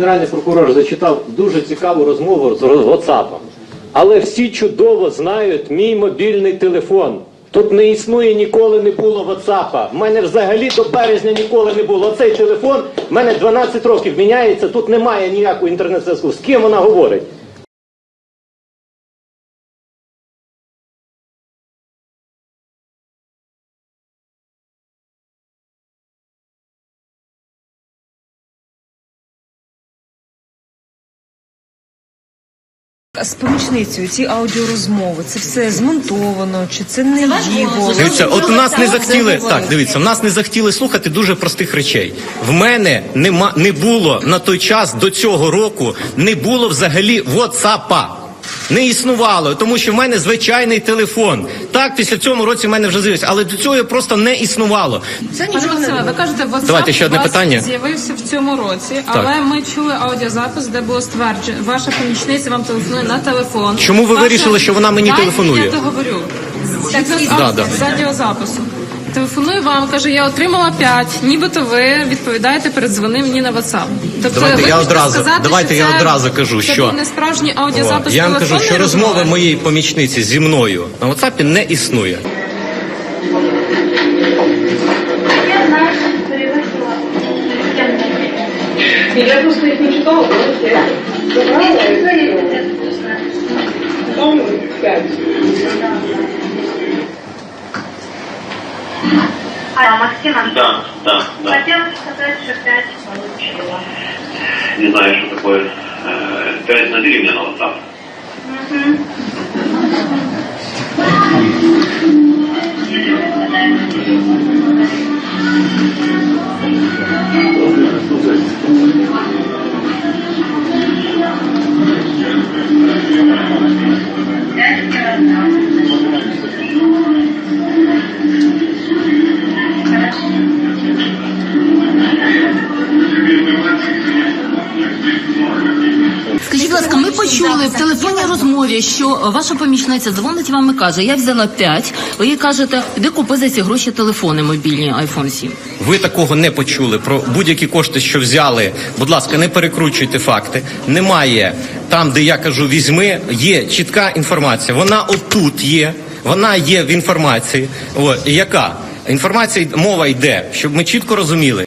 генеральний прокурор зачитав дуже цікаву розмову з WhatsApp. Але всі чудово знають мій мобільний телефон. Тут не існує ніколи не було WhatsApp. У мене взагалі до березня ніколи не було. Оцей телефон в мене 12 років міняється. Тут немає ніякого інтернет-зв'язку. З ким вона говорить? З помічницею ці аудіорозмови, це все змонтовано, чи це не голос. Дивіться, от у нас не захотіли так. Дивіться, в нас не захотіли слухати дуже простих речей. В мене нема не було на той час до цього року, не було взагалі WhatsApp. Не існувало, тому що в мене звичайний телефон. Так, після цього році в мене вже з'явився, але до цього просто не існувало. Це Пане нічого Максиме, не ви кажете, WhatsApp Давайте ще одне у вас питання. з'явився в цьому році, але ми чули аудіозапис, де було стверджено, ваша помічниця вам телефонує на телефон. Чому ви Ваша- вирішили, що вона мені Дайте телефонує? Я договорю. Так, з, Да, да. з аудіозапису. Телефонує вам, каже, я отримала 5, нібито ви відповідаєте, передзвони мені на WhatsApp. Тобто Давайте ви я одразу- сказати, давайте що я це- одразу кажу, це що- був не справжній О, аудіозапис я вам кажу, що розмови розмови. моєї помічниці зі мною на WhatsApp не існує. Я просто їх не читала, що я забрала А, Максима, Да, да, да. хотела сказать, что пять получила. Не знаю, что такое. Э, Пять набери мне на WhatsApp. Скажіть, будь ласка, ми почули в телефонній розмові, що ваша помічниця дзвонить вам і каже, я взяла 5, ви їй кажете, іди купи за ці гроші телефони мобільні iPhone 7. Ви такого не почули про будь-які кошти, що взяли. Будь ласка, не перекручуйте факти. Немає там, де я кажу, візьми, є чітка інформація. Вона отут є, вона є в інформації. От, яка? Інформація мова йде, щоб ми чітко розуміли.